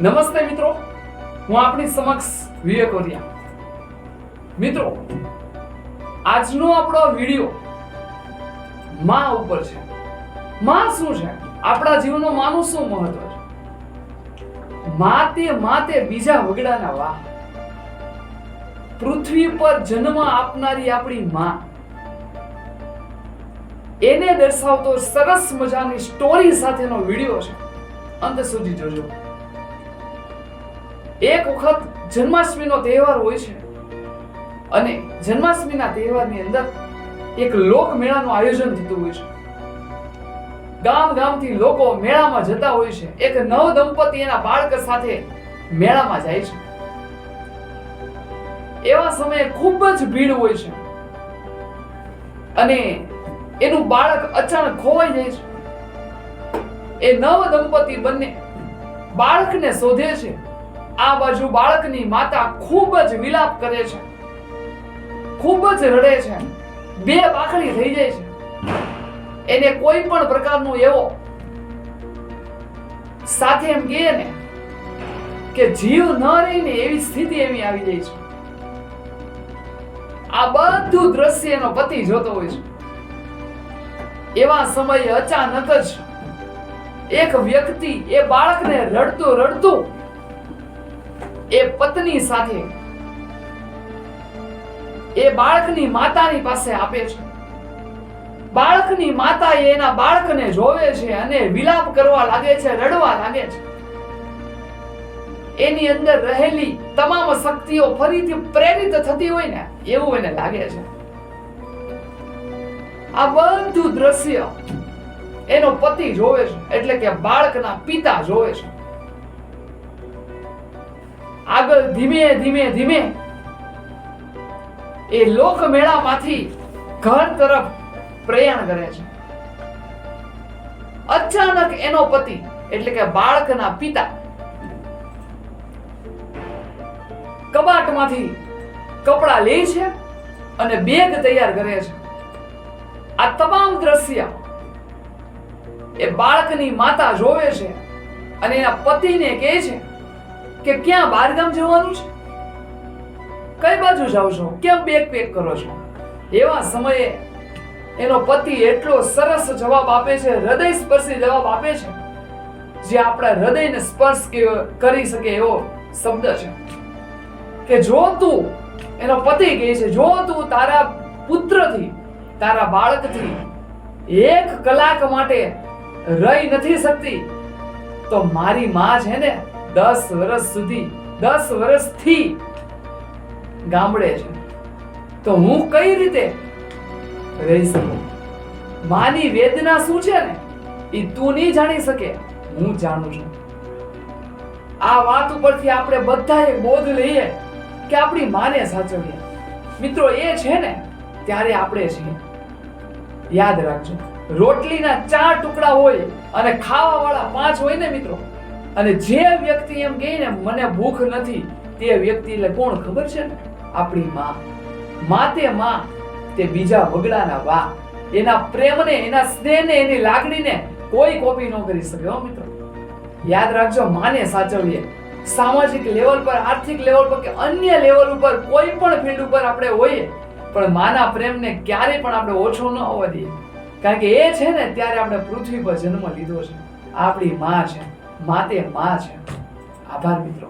નમસ્તે મિત્રો. હું આપની સમક્ષ વિવેક ઓરિયા મિત્રો, આજનો આપણો વિડિયો માં ઉપર છે. માં શું છે? આપણા જીવનમાં માનું શું મહત્વ છે? માતે માતે બીજા વગડાના વાહ. પૃથ્વી પર જન્મ આપનારી આપણી માં. એને દર્શાવતો સરસ મજાની સ્ટોરી સાથેનો વિડિયો છે. અંત સુધી જોજો. એક વખત જન્માષ્ટમીનો તહેવાર હોય છે. અને જન્માષ્ટમીના તહેવારની અંદર એક લોક મેળાનું આયોજન થતું હોય છે. ગામ ગામથી લોકો મેળામાં જતા હોય છે. એક નવ દંપતી એના બાળક સાથે મેળામાં જાય છે. એવા સમયે ખૂબ જ ભીડ હોય છે. અને એનું બાળક અચાનક ખોવાઈ જાય છે. એ નવ દંપતી બંને બાળકને શોધે છે. આ બાજુ બાળકની માતા ખૂબ જ વિલાપ કરે છે. ખૂબ જ રડે છે. બે બાકડી થઈ જાય છે. એને કોઈ પણ પ્રકારનો એવો સાથે એમ કહે ને કે જીવ ન રહીને એવી સ્થિતિ એવી આવી જાય છે. આ બધું દ્રશ્ય એનો પતિ જોતો હોય છે. એવા સમયે અચાનક જ એક વ્યક્તિ એ બાળકને રડતું રડતું એ પત્ની સાથે. એ બાળકની માતાની પાસે આપે છે. બાળકની માતા એના બાળકને જોવે છે અને વિલાપ કરવા લાગે છે, રડવા લાગે છે. એની અંદર રહેલી તમામ શક્તિઓ ફરીથી પ્રેરિત થતી હોય ને, એવું એને લાગે છે. આ બધું દ્રશ્ય એનો પતિ જોવે છે, એટલે કે બાળકના પિતા જોવે છે. આગળ ધીમે ધીમે ધીમે. એ લોકમેળામાંથી ઘર તરફ પ્રયાણ કરે છે. અચાનક એનો પતિ, એટલે કે બાળકના પિતા, કબાટમાંથી કપડા લે છે અને બેગ તૈયાર કરે છે. આ તમામ દ્રશ્ય એ બાળકની માતા જોવે છે અને એના પતિને કહે છે કે ક્યાં બહારગામ જવાનું છે? કઈ બાજુ જાવ છો? કેમ બેક પેક કરો છો? એવા સમયે એનો પતિ એટલો સરસ જવાબ આપે છે હૃદય સ્પર્શી જવાબ આપે છે, જે આપણા હૃદયને સ્પર્શ કરી શકે એવો શબ્દ છે. કે જો તું, એનો પતિ કહે છે, જો તું તારા પુત્રથી, તારા બાળકથી એક કલાક માટે રહી નથી શકતી, તો મારી માં છે ને દસ વર્ષ સુધી, દસ વર્ષથી ગામડે છે. તો હું કઈ રીતે રહી શકું? માની વેદના શું છે ને? એ તું નહીં જાણી શકે, હું જાણું છું. આ વાત ઉપરથી આપણે બધા એક બોધ લઈએ કે આપણી માને સાચવીએ. મિત્રો, એ છે ને, ત્યારે આપણે છીએ. યાદ રાખજો, રોટલીના ચાર ટુકડા હોય અને ખાવા વાળા પાંચ હોય ને મિત્રો અને જે વ્યક્તિ એમ કહે ને, મને ભૂખ નથી તે વ્યક્તિ એટલે કોણ ખબર છે ને? આપણી માં. માતે માં, તે બીજા વગડાના વા એના પ્રેમને, એના સ્નેહને, એની લાગણીને કોઈ કોપી ન કરી શકે, હો મિત્રો. યાદ રાખજો, માને સાચવીએ. સામાજિક લેવલ પર, આર્થિક લેવલ પર કે અન્ય લેવલ ઉપર કોઈ પણ ફિલ્ડ ઉપર આપણે હોઈએ, પણ માના પ્રેમને ક્યારે પણ આપણે ઓછો ન હોવા દઈએ. કારણ કે એ છે ને, ત્યારે આપણે પૃથ્વી પર જન્મ લીધો છે. આપણી માં છે. માતે મા છે. આભાર મિત્રો.